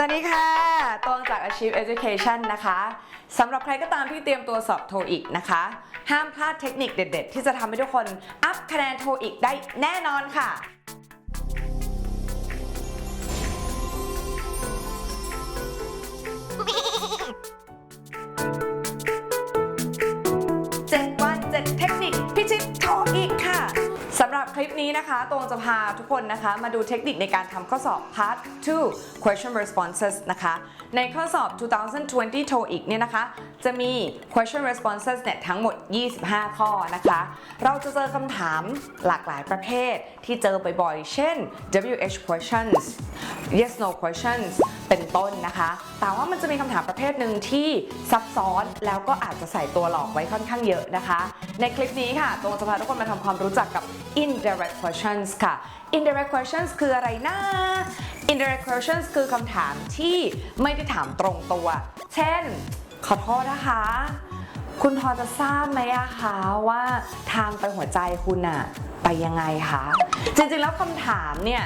สวัสดีค่ะ ตองจาก Achieve Education นะคะสำหรับใครก็ตามที่เตรียมตัวสอบโทอีกนะคะ ห้ามพลาดเทคนิคเด็ด ๆ ที่จะทำให้ทุกคนอัพคะแนนโทอีกได้แน่นอนค่ะ นะคะตรงจะพาทุกคนนะคะมาดูเทคนิคในการทำข้อสอบ Part 2 Question Responses นะคะ ในข้อสอบ 2020 TOEIC เนี่ยนะคะ จะมี Question Responses เนี่ยทั้งหมด 25 ข้อนะคะ เราจะเจอคำถามหลากหลายประเภทที่เจอบ่อยๆ เช่น WH questions yes no questions เป็นต้นนะคะ แต่ว่ามันจะมีคำถามประเภทหนึ่งที่ซับซ้อนแล้วก็อาจจะใส่ตัวหลอกไว้ค่อนข้างเยอะนะคะ ในคลิปนี้ค่ะตรงจะพาทุกคนมาทำความรู้จักกับ indirect questions ค่ะ indirect questions คืออะไรนะ indirect questions คือคำถามที่ไม่ได้ถามตรงตัว เช่น ขอโทษนะคะ คุณพอจะทราบไหมอะคะว่าทางไปหัวใจคุณอะไปยังไงคะ จริงๆแล้วคำถามเนี่ย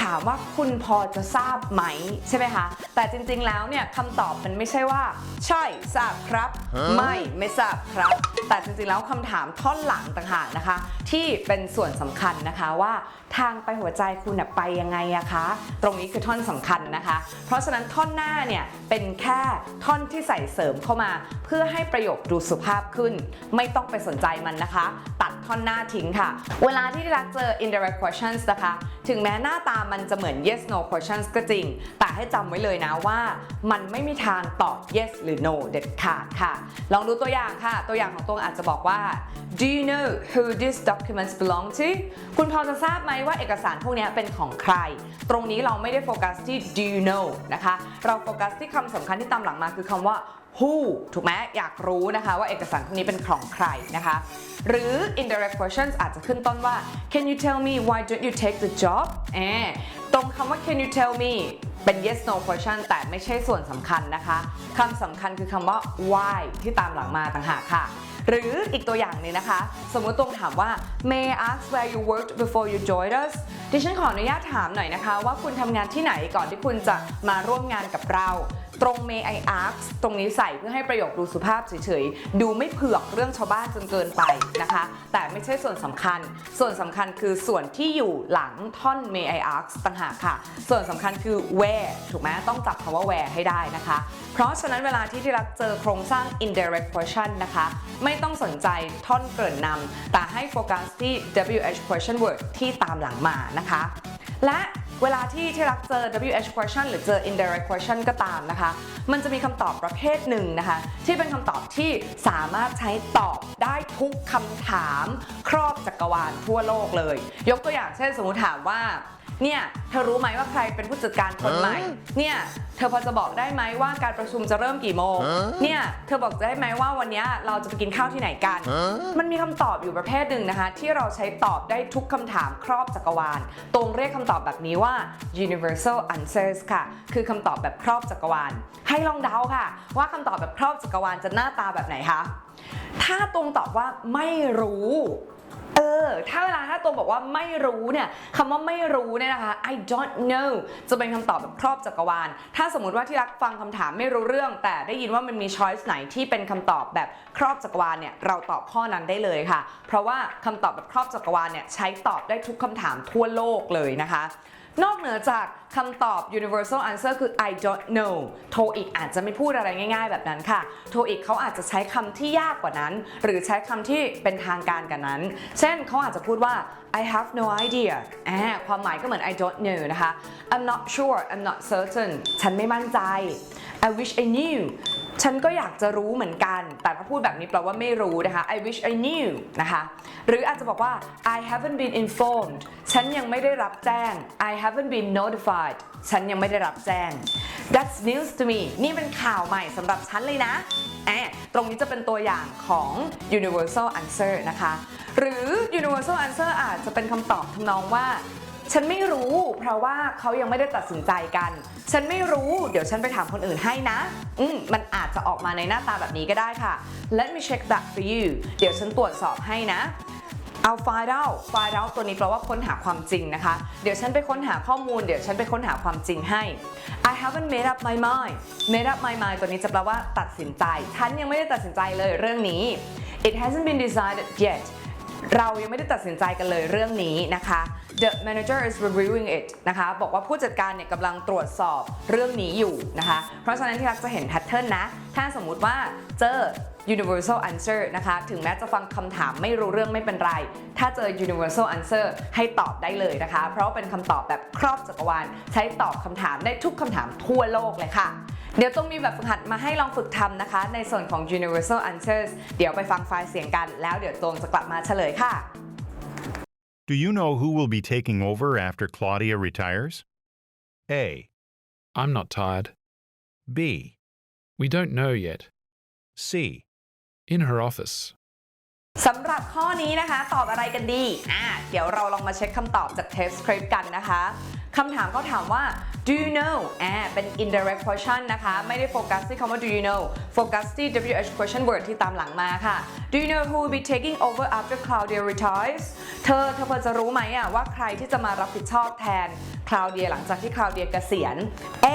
ถามว่าคุณพอจะทราบไหมใช่ไหมคะ แต่จริงๆแล้วเนี่ยคำตอบมันไม่ใช่ว่า ใช่ทราบครับ ไม่ไม่ทราบครับ แต่จริงๆแล้วคำถามท่อนหลังต่างหากนะคะ ที่เป็นส่วนสำคัญนะคะว่าทางไปหัวใจคุณน่ะไปยังไงอะคะ ตรงนี้คือท่อนสำคัญนะคะ เพราะฉะนั้นท่อนหน้าเนี่ยเป็นแค่ท่อนที่ใส่เสริมเข้ามา เพื่อให้ประโยคดูสุภาพขึ้น ไม่ต้องไปสนใจมันนะคะตัด ท่อนหน้าทิ้งค่ะ เวลาที่ที่รักเจอ indirect questions นะคะ ถึงแม้หน้าตามันจะเหมือน yes no questions ก็จริง แต่ให้จำไว้เลยนะว่ามันไม่มีทางตอบ yes หรือ no เด็ดขาดค่ะ ลองดูตัวอย่างค่ะ ตัวอย่างของตัวอาจจะบอกว่า do you know who these documents belong to คุณพอจะทราบไหมว่าเอกสารพวกนี้เป็นของใคร ตรงนี้เราไม่ได้โฟกัสที่ do you know นะคะ เราโฟกัสที่คำสำคัญที่ตามหลังมาคือคำว่า who ถูกไหมอยากรู้นะคะว่าเอกสารพวกนี้เป็นของใครนะคะ หรือ indirect questions อาจจะขึ้นต้นว่า can you tell me why don't you take the job เอตรงคำว่า can you tell me เป็น yes no question แต่ไม่ใช่ส่วนสำคัญนะคะคำสำคัญคือคำว่า why ที่ตามหลังมาต่างหากค่ะ หรืออีกตัวอย่างหนึงนะคะ สมมุติตรงถามว่า may I ask where you worked before you joined us ดิฉันขออนุญาตถามหน่อยนะคะ ว่าคุณทำงานที่ไหนก่อนที่คุณจะมาร่วมงานกับเรา ตรง may I ask ตรงนี้ใส่เพื่อให้ประโยคดูสุภาพเฉยๆ ดูไม่เผือกเรื่องชาวบ้านจนเกินไปนะคะ แต่ไม่ใช่ส่วนสำคัญ ส่วนสำคัญคือส่วนที่อยู่หลังท่อน may I ask ต่างหากค่ะ ส่วนสำคัญคือ where ถูกไหมต้องจับคำว่า where ให้ได้นะคะ เพราะฉะนั้นเวลาที่ที่รักเจอโครงสร้าง indirect question นะคะ ไม่ต้องสนใจท่อนเกริ่นนำแต่ให้โฟกัสที่ WH question word ที่ตามหลังมานะคะ และเวลาที่ที่รักเจอ WH question หรือเจอ indirect question ก็ตามนะคะ มันจะมีคำตอบประเภทหนึ่งนะคะ ที่เป็นคำตอบที่สามารถใช้ตอบได้ทุกคำถาม ครอบจักรวาลทั่วโลกเลย ยกตัวอย่างเช่นสมมติถามว่า เนี่ยเธอรู้ไหมว่าใครเป็นผู้จัดการคนใหม่ เนี่ยเธอพอจะบอกได้ไหมว่าการประชุมจะเริ่มกี่โมง เนี่ยเธอบอกได้ไหมว่าวันนี้เราจะไปกินข้าวที่ไหนกัน มันมีคำตอบอยู่ประเภทหนึ่งนะคะ ที่เราใช้ตอบได้ทุกคำถามครอบจักรวาล ตรงเรียกคำตอบแบบนี้ว่า universal answers ค่ะ คือคำตอบแบบครอบจักรวาล ให้ลองเดาค่ะ ว่าคำตอบแบบครอบจักรวาลจะหน้าตาแบบไหนคะ ถ้าตรงตอบว่าไม่รู้ เออ ถ้าเวลาถ้าตัวบอกว่าไม่รู้เนี่ยคำว่าไม่รู้เนี่ยนะคะ I don't know จะเป็นคำตอบแบบครอบจักรวาล ถ้าสมมติว่าที่รักฟังคำถามไม่รู้เรื่อง แต่ได้ยินว่ามันมี choice ไหนที่เป็นคำตอบแบบครอบจักรวาลเนี่ยเราตอบข้อนั้นได้เลยค่ะ เพราะว่าคำตอบแบบครอบจักรวาลเนี่ยใช้ตอบได้ทุกคำถามทั่วโลกเลยนะคะ นอกเหนือจากคำตอบ universal answer คือ I don't know โทอีกอาจจะไม่พูดอะไรง่าย ๆ แบบนั้นค่ะ โทอีกเขาอาจจะใช้คำที่ยากกว่านั้น หรือใช้คำที่เป็นทางการกันนั้น เช่นเขาอาจจะพูดว่า I have no idea อ่าความหมายก็เหมือน I don't know นะคะ I'm not sure I'm not certain ฉันไม่มั่นใจ I wish I knew ฉันก็อยากจะรู้เหมือนกัน แต่ถ้าพูดแบบนี้แปลว่าไม่รู้นะคะ I wish I knew นะคะ หรืออาจจะบอกว่า I haven't been informed ฉันยังไม่ได้รับแจ้ง I haven't been notified ฉันยังไม่ได้รับแจ้ง That's news to me นี่เป็นข่าวใหม่สำหรับฉันเลยนะแอบตรงนี้จะเป็นตัวอย่างของ universal answer นะคะ หรือ universal answer อาจจะเป็นคำตอบทำนองว่า ฉันไม่รู้ เพราะว่าเขายังไม่ได้ตัดสินใจกัน ฉันไม่รู้ เดี๋ยวฉันไปถามคนอื่นให้นะ อืมมันอาจจะออกมาในหน้าตาแบบนี้ก็ได้ค่ะ Let me check that for you เดี๋ยวฉันตรวจสอบให้นะเอา find out find out ตัวนี้แปลว่าค้นหาความจริงนะคะ เดี๋ยวฉันไปค้นหาข้อมูล เดี๋ยวฉันไปค้นหาความจริงให้ I haven't made up my mind made up my mind ตัวนี้จะแปลว่าตัดสินใจ ฉันยังไม่ได้ตัดสินใจเลยเรื่องนี้ it hasn't been decided yet เรายังไม่ได้ตัดสินใจกันเลยเรื่องนี้นะคะ The manager is reviewing it นะคะ บอกว่าผู้จัดการเนี่ยกำลังตรวจสอบเรื่องนี้อยู่นะคะ เพราะฉะนั้นที่รักจะเห็นแพทเทิร์นนะ ถ้าสมมุติว่าเจอ universal answer นะคะ ถึงแม้จะฟังคำถามไม่รู้เรื่องไม่เป็นไร ถ้าเจอ universal answer ให้ตอบได้เลยนะคะ เพราะเป็นคำตอบแบบครอบจักรวาล ใช้ตอบคำถามได้ทุกคำถามทั่วโลกเลยค่ะ เดี๋ยวต้องมีแบบฝึกหัดมาให้ลองฝึกทำนะคะ ในส่วนของ universal answers เดี๋ยวไปฟังไฟล์เสียงกัน แล้วเดี๋ยวตรงจะกลับมาเฉลยค่ะ Do you know who will be taking over after Claudia retires? A. I'm not tired. B. We don't know yet. C. In her office. สำหรับข้อนี้นะคะตอบอะไรกันดี อ่าเดี๋ยวเราลองมาเช็คคำตอบจาก test script กันนะคะคำถามเขาถามว่า do you know อ่าเป็น indirect question นะคะ ไม่ได้โฟกัสที่คำว่า do you know โฟกัสที่ WH question word ที่ตามหลังมาค่ะ do you know who will be taking over after Claudia retires เธอเธอพอจะรู้ไหมอะว่าใครที่จะมารับผิดชอบแทนคลาวเดียหลังจากที่คลาวเดียเกษียณ A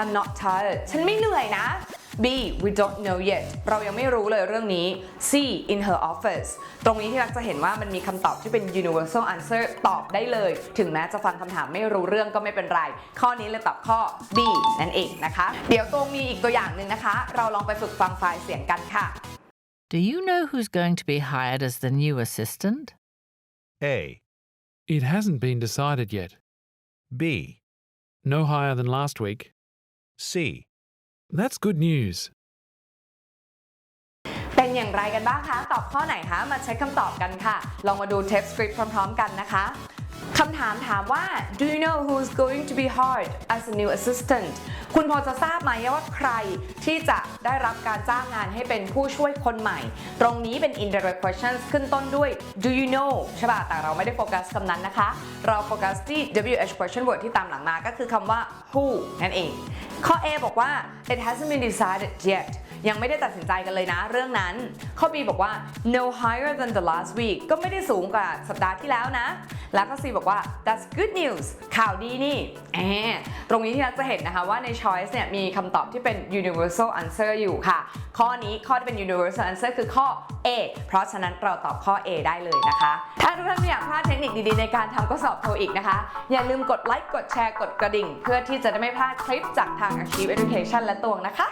I'm not tired ฉันไม่เหนื่อยนะ B we don't know yet เรายังไม่รู้เลยเรื่องนี้ C in her office ตรงนี้ที่รักจะเห็นว่ามันมีคำตอบที่เป็น universal answer ตอบได้เลย ถึงแม้จะฟังคำถามไม่รู้เรื่องก็ไม่เป็นไร ข้อนี้เลยตอบข้อ B นั่นเองนะคะ เดี๋ยวตรงมีอีกตัวอย่างหนึ่งนะคะ เราลองไปฝึกฟังไฟล์เสียงกันค่ะ Do you know who's going to be hired as the new assistant? A. It hasn't been decided yet. B. No higher than last week. C. That's good news. เป็นอย่างไรกันบ้างคะ ตอบข้อไหนคะ มาเช็คคำตอบกันค่ะ ลองมาดูเทปสคริปต์พร้อม ๆ กันนะคะ คำถามถามว่า do you know who's going to be hired as a new assistant คุณพอจะทราบไหมว่าใครที่จะได้รับการจ้างงานให้เป็นผู้ช่วยคนใหม่ ตรงนี้เป็น indirect questions ขึ้นต้นด้วย do you know ใช่ป่ะ แต่เราไม่ได้โฟกัสคำนั้นนะคะ เราโฟกัสที่ WH question word ที่ตามหลังมาก็คือคำว่า who นั่นเอง ข้อ A บอกว่า it hasn't been decided yet ยังไม่ได้ตัดสินใจกันเลยนะเรื่องนั้นข้อ B บอกว่า no higher than the last week ก็ไม่ได้สูงกว่าสัปดาห์ที่แล้วนะ แล้วข้อ C บอกว่า that's good news ข่าวดีนี่แอตรงนี้ที่เราจะเห็นนะคะว่าใน choice เนี่ยมีคำตอบที่เป็น universal answer อยู่ค่ะ ข้อนี้ข้อที่เป็น universal answer คือข้อ A เพราะฉะนั้นเราตอบข้อ A ได้เลยนะคะ ถ้าทุกท่านไม่อยากพลาดเทคนิคดีๆ ในการทำข้อสอบโทอีกนะคะ อย่าลืมกดไลค์กดแชร์กดกระดิ่ง เพื่อที่จะได้ไม่พลาดคลิปจากทาง Achieve Education และตวงนะคะ